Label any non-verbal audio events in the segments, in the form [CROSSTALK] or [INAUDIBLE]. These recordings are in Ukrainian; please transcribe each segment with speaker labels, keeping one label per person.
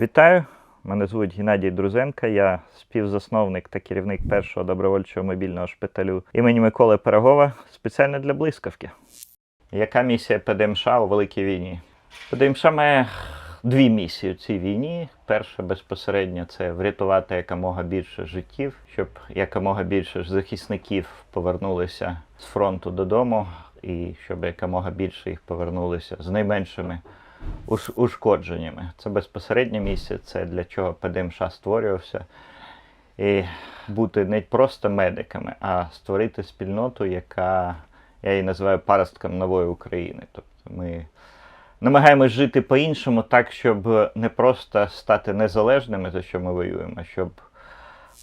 Speaker 1: Вітаю! Мене звуть Геннадій Друзенко. Я співзасновник та керівник першого добровольчого мобільного шпиталю імені Миколи Пирогова спеціально для блискавки. Яка місія ПДМШ у великій війні? ПДМШ має дві місії у цій війні. Перша безпосередньо це врятувати якомога більше життів, щоб якомога більше захисників повернулися з фронту додому, і щоб якомога більше їх повернулися з найменшими ушкодженнями. Це безпосередня місія, це для чого ПДМШ створювався. І бути не просто медиками, а створити спільноту, яка я її називаю паростком нової України. Тобто ми намагаємось жити по-іншому, так, щоб не просто стати незалежними, за що ми воюємо, а щоб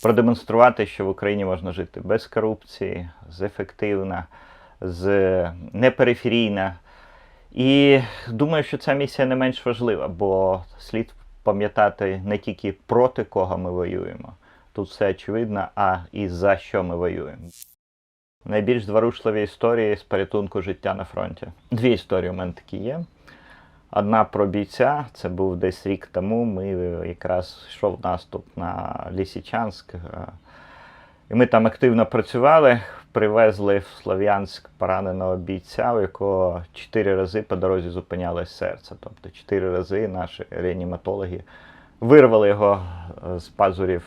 Speaker 1: продемонструвати, що в Україні можна жити без корупції, з ефективно, з непериферійно. І думаю, що ця місія не менш важлива, бо слід пам'ятати не тільки проти кого ми воюємо. Тут все очевидно, а і за що ми воюємо. Найбільш зворушливі історії з порятунку життя на фронті. Дві історії у мене такі є. Одна про бійця, це був десь рік тому. Ми якраз йшов наступ на Лісічанськ. І ми там активно працювали, привезли в Слов'янськ пораненого бійця, у якого чотири рази по дорозі зупинялось серце. Тобто чотири рази наші реаніматологи вирвали його е, з пазурів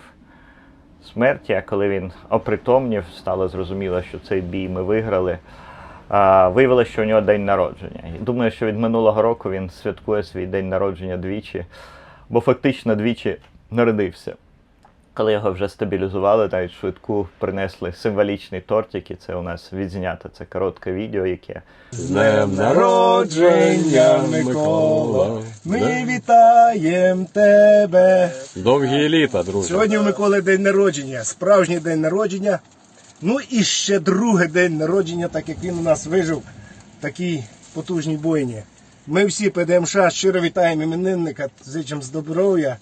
Speaker 1: смерті. А коли він опритомнів, стало зрозуміло, що цей бій ми виграли. Виявилося, що у нього день народження. Думаю, що від минулого року він святкує свій день народження двічі, бо фактично двічі народився. Коли його вже стабілізували, навіть швидку принесли символічний тортик, і це у нас відзнято. Це коротке відео, яке
Speaker 2: З днем народження, Микола, ми вітаємо тебе.
Speaker 3: Довгі літа, друже.
Speaker 2: Сьогодні у Миколи день народження, справжній день народження. Ну і ще другий день народження, так як він у нас вижив в такій потужній бойні. Ми всі ПДМШ щиро вітаємо іменинника, зичимо здоров'я,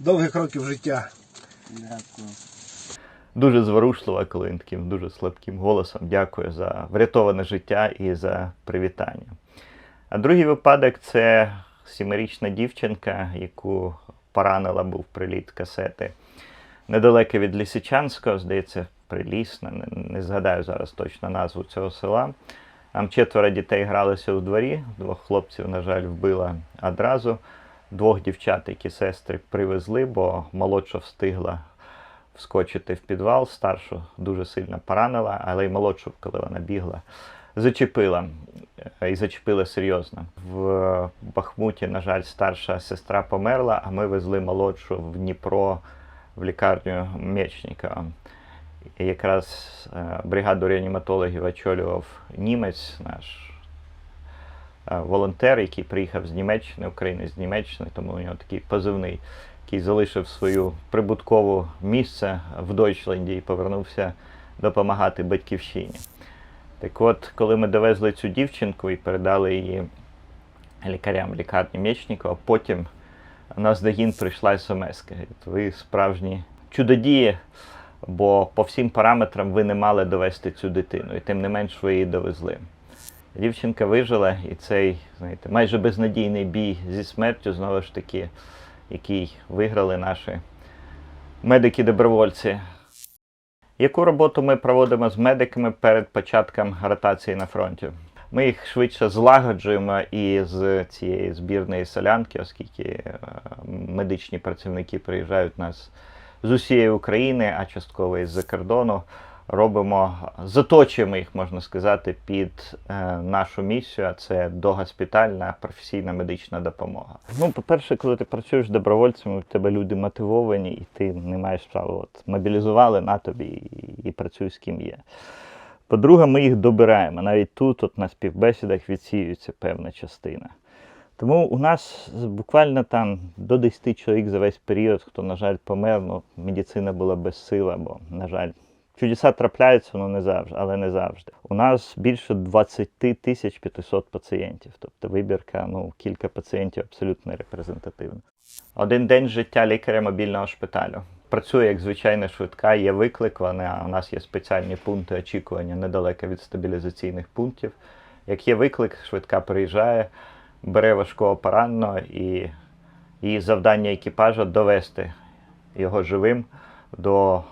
Speaker 2: довгих років життя.
Speaker 1: Дуже зворушлива, коли таким дуже слабким голосом дякує за врятоване життя і за привітання. А другий випадок це сімирічна дівчинка, яку поранила був приліт касети недалеко від Лісичанського, здається, Прилісна, не, не згадаю зараз точно назву цього села. Там четверо дітей гралися у дворі, двох хлопців, на жаль, вбила одразу. Двох дівчат, які сестри привезли, бо молодша встигла вскочити в підвал, старшу дуже сильно поранила, але й молодшу, коли вона бігла, зачепила. Е, І зачепила серйозно. В Бахмуті, на жаль, старша сестра померла, а ми везли молодшу в Дніпро в лікарню Мечникова. І якраз е, бригаду реаніматологів очолював німець, наш волонтер, який приїхав з Німеччини, України з Німеччини, тому у нього такий позивний, який залишив свою прибуткову місце в Дойчленді і повернувся допомагати батьківщині. Так от, коли ми довезли цю дівчинку і передали її лікарям лікарні Мєчникова, потім на здогін прийшла смс. Ви справжні чудодії, бо по всім параметрам ви не мали довести цю дитину, і тим не менш ви її довезли. Дівчинка вижила, і цей, знаєте, майже безнадійний бій зі смертю, знову ж таки, який виграли наші медики-добровольці. Яку роботу ми проводимо з медиками перед початком ротації на фронті? Ми їх швидше злагоджуємо із цієї збірної солянки, оскільки е, медичні працівники приїжджають нас з усієї України, а частково із-за кордону. Робимо, заточуємо їх, можна сказати, під е, нашу місію, а це догоспітальна професійна медична допомога. Ну, по-перше, коли ти працюєш добровольцем, у тебе люди мотивовані, і ти не маєш права. От, мобілізували на тобі і, і працюй з ким є. По-друге, ми їх добираємо. Навіть тут, от на співбесідах, відсіюється певна частина. Тому у нас буквально там до 10 чоловік за весь період, хто, на жаль, помер, ну, медицина була безсила, бо, на жаль, чудеса трапляються, ну не завжди, але не завжди. У нас більше 20 тисяч 500 пацієнтів. Тобто вибірка, ну, кілька пацієнтів абсолютно репрезентативна. Один день життя лікаря мобільного шпиталю. Працює як звичайна швидка, є виклик, вона, у нас є спеціальні пункти очікування недалеко від стабілізаційних пунктів. Як є виклик, швидка приїжджає, бере важкого пораненого і І завдання екіпажа довести його живим до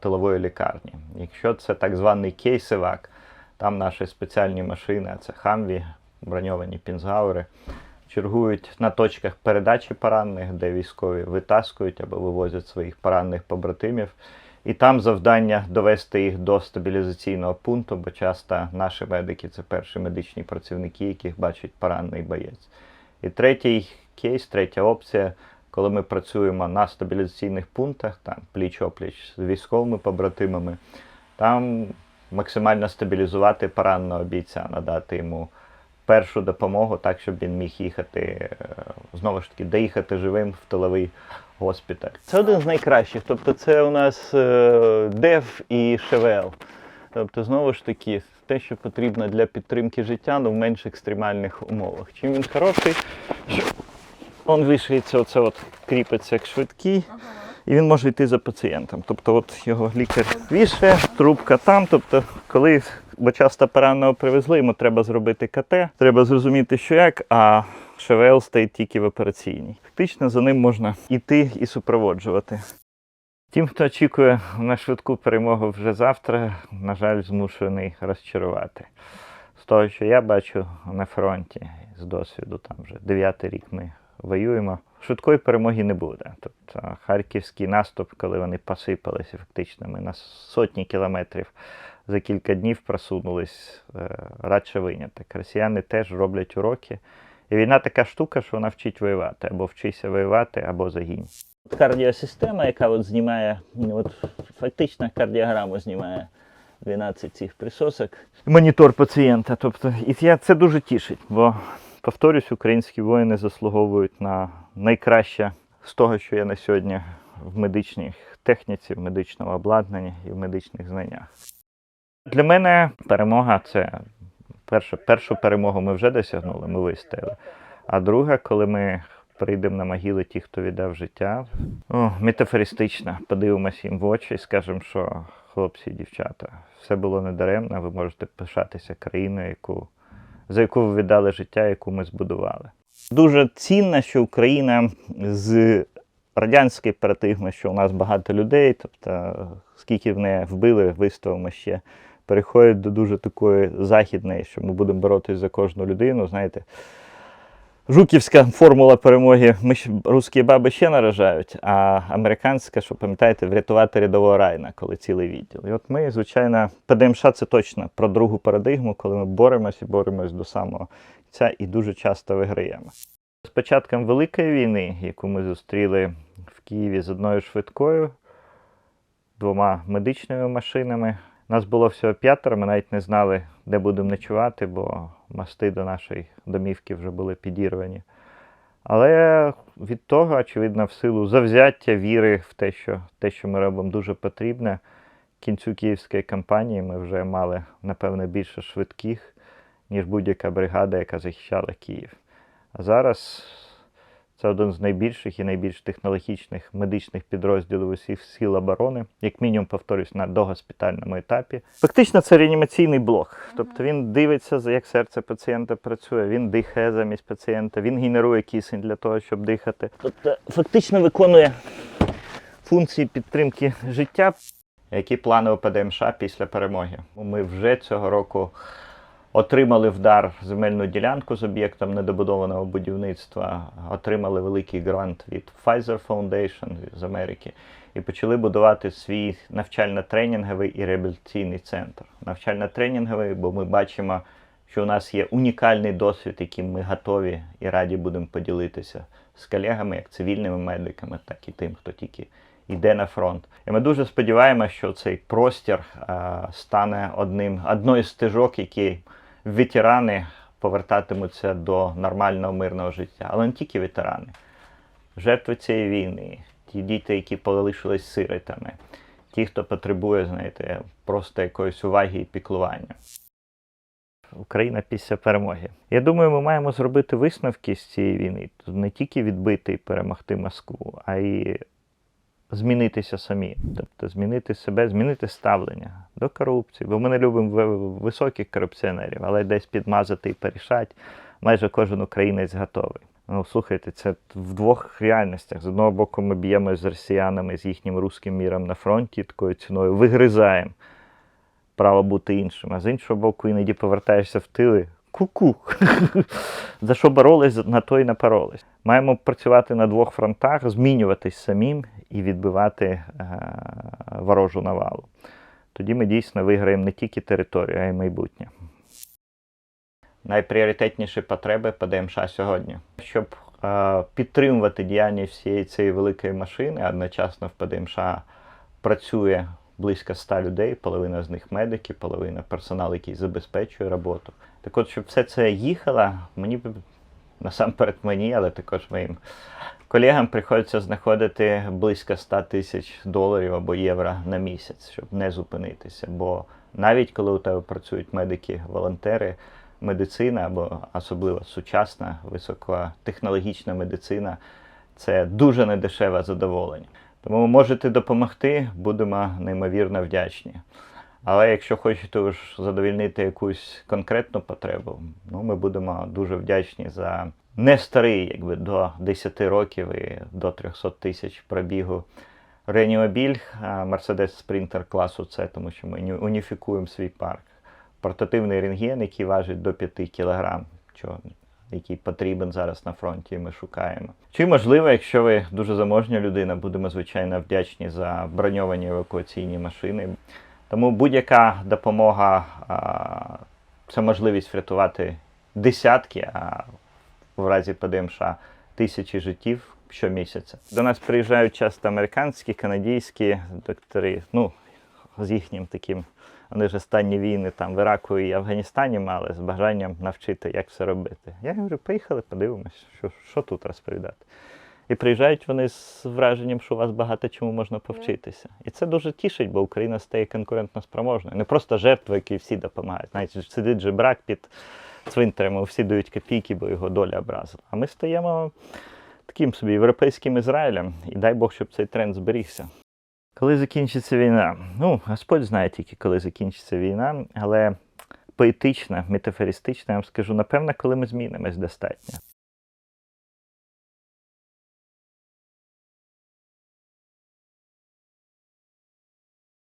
Speaker 1: тилової лікарні. Якщо це так званий кейсевак, там наші спеціальні машини, а це хамві, броньовані пінзгауери, чергують на точках передачі поранених, де військові витаскують або вивозять своїх поранених побратимів. І там завдання довести їх до стабілізаційного пункту, бо часто наші медики це перші медичні працівники, яких бачить поранений боєць. І третій кейс, третя опція, коли ми працюємо на стабілізаційних пунктах, там пліч-опліч з військовими побратимами, там максимально стабілізувати пораненого бійця, надати йому першу допомогу, так, щоб він міг їхати, е, знову ж таки, доїхати живим в тиловий госпіталь. Це один з найкращих. Тобто це у нас е, ДЕФ і ШВЛ. Тобто, знову ж таки, те, що потрібно для підтримки життя, але в менш екстремальних умовах. Чим він хороший, що він вишиється, оце от кріпиться як швидкий, і він може йти за пацієнтом. Тобто, от його лікар вішає, трубка там. Тобто, коли бо часто пораненого привезли, йому треба зробити КТ, треба зрозуміти, що як, а ШВЛ стоїть тільки в операційній. Фактично за ним можна йти і супроводжувати. Тим, хто очікує на швидку перемогу вже завтра, на жаль, змушений розчарувати. З того, що я бачу на фронті з досвіду, там вже дев'ятий рік ми воюємо. Швидкої перемоги не буде. Тобто харківський наступ, коли вони посипалися, фактично ми на сотні кілометрів за кілька днів просунулись е, радше виняток. Росіяни теж роблять уроки. І війна така штука, що вона вчить воювати. Або вчися воювати, або загинь. Кардіосистема, яка от знімає, от фактично кардіограму знімає 12 цих присосок. Монітор пацієнта. Тобто, і це дуже тішить, бо повторюсь, українські воїни заслуговують на найкраще з того, що є на сьогодні в медичній техніці, в медичному обладнанні і в медичних знаннях. Для мене перемога це перше, першу перемогу ми вже досягнули, ми вистояли. А друга, коли ми прийдемо на могили ті, хто віддав життя, о, метафористично подивимося їм в очі і скажемо, що хлопці і дівчата, все було недаремно, ви можете пишатися країною, яку, за яку ви віддали життя, яку ми збудували. Дуже цінно, що Україна з радянської парадигми, що у нас багато людей, тобто скільки в неї вбили, виставимо ще переходить до дуже такої західної, що ми будемо боротися за кожну людину. Знаєте, жуківська формула перемоги, ми русські баби ще наражають, а американська, що пам'ятаєте, врятувати рядового райна, коли цілий відділ. І от ми, звичайно, ПДМШ це точно про другу парадигму, коли ми боремося і боремось до самого кінця і дуже часто виграємо. З початком Великої війни, яку ми зустріли в Києві з одною швидкою, двома медичними машинами. Нас було всього п'ятеро, ми навіть не знали, де будемо ночувати, бо мости до нашої домівки вже були підірвані. Але від того, очевидно, в силу завзяття, віри в те, що те, що ми робимо, дуже потрібне. В кінцю київської кампанії ми вже мали, напевне, більше швидких, ніж будь-яка бригада, яка захищала Київ. А зараз це один з найбільших і найбільш технологічних медичних підрозділів усіх сил оборони, як мінімум, повторюсь, на догоспітальному етапі. Фактично, це реанімаційний блок. Тобто він дивиться, за- як серце пацієнта працює, він дихає замість пацієнта, він генерує кисень для того, щоб дихати. Тобто, фактично виконує функції підтримки життя. Які плани у ПДМШ після перемоги? Ми вже цього року отримали вдар земельну ділянку з об'єктом недобудованого будівництва, отримали великий грант від Pfizer Foundation з Америки і почали будувати свій навчально-тренінговий і реабілітаційний центр. Навчально-тренінговий, бо ми бачимо, що у нас є унікальний досвід, яким ми готові і раді будемо поділитися з колегами, як цивільними медиками, так і тим, хто тільки йде на фронт. І ми дуже сподіваємося, що цей простір а, стане одним одною з стежок, які ветерани повертатимуться до нормального мирного життя. Але не тільки ветерани, жертви цієї війни, ті діти, які полишились сиротами, ті, хто потребує, знаєте, просто якоїсь уваги і піклування. Україна після перемоги. Я думаю, ми маємо зробити висновки з цієї війни, не тільки відбити і перемогти Москву, а й змінитися самі. Тобто змінити себе, змінити ставлення до корупції. Бо ми не любимо високих корупціонерів, але десь підмазати і порішати майже кожен українець готовий. Ну, слухайте, це в двох реальностях. З одного боку, ми б'ємо з росіянами, з їхнім руським міром на фронті такою ціною, вигризаємо право бути іншим. А з іншого боку, іноді повертаєшся в тили. Ку-ку. [LAUGHS] За що боролись, на то і напоролись. Маємо працювати на двох фронтах, змінюватись самим і відбивати е- ворожу навалу. Тоді ми дійсно виграємо не тільки територію, а й майбутнє. Найпріоритетніші потреби ПДМШ сьогодні. Щоб е, підтримувати діяльність всієї цієї великої машини, одночасно в ПДМШ працює близько 100 людей, половина з них медики, половина персонал, який забезпечує роботу. Так от, щоб все це їхало, мені насамперед мені, але також моїм колегам приходиться знаходити близько 100 тисяч доларів або євро на місяць, щоб не зупинитися. Бо навіть коли у тебе працюють медики, волонтери, медицина або особливо сучасна високотехнологічна медицина це дуже недешеве задоволення. Тому можете допомогти, будемо неймовірно вдячні. Але якщо хочете уж задовільнити якусь конкретну потребу, ну ми будемо дуже вдячні за не старий, якби до 10 років і до 300 тисяч пробігу Реанімобіль, Mercedes Sprinter класу С, тому що ми уніфікуємо свій парк. Портативний рентген, який важить до 5 кг, який потрібен зараз на фронті, ми шукаємо. Чи можливо, якщо ви дуже заможня людина, будемо звичайно вдячні за броньовані евакуаційні машини. Тому будь-яка допомога це можливість врятувати десятки, а в разі ПДМШ тисячі життів щомісяця. До нас приїжджають часто американські, канадійські доктори, ну, з їхнім таким, вони ж останні війни там в Іраку і Афганістані мали з бажанням навчити, як все робити. Я говорю, поїхали, подивимось, що, що тут розповідати. І приїжджають вони з враженням, що у вас багато чому можна повчитися. І це дуже тішить, бо Україна стає конкурентно спроможною. Не просто жертва, якій всі допомагають. Знаєте, сидить же брак під цвинтарем, всі дають копійки, бо його доля образила. А ми стаємо таким собі європейським Ізраїлем, і дай Бог, щоб цей тренд зберігся. Коли закінчиться війна? Ну, Господь знає тільки, коли закінчиться війна, але поетична, метафористична, я вам скажу, напевно, коли ми змінимось достатньо.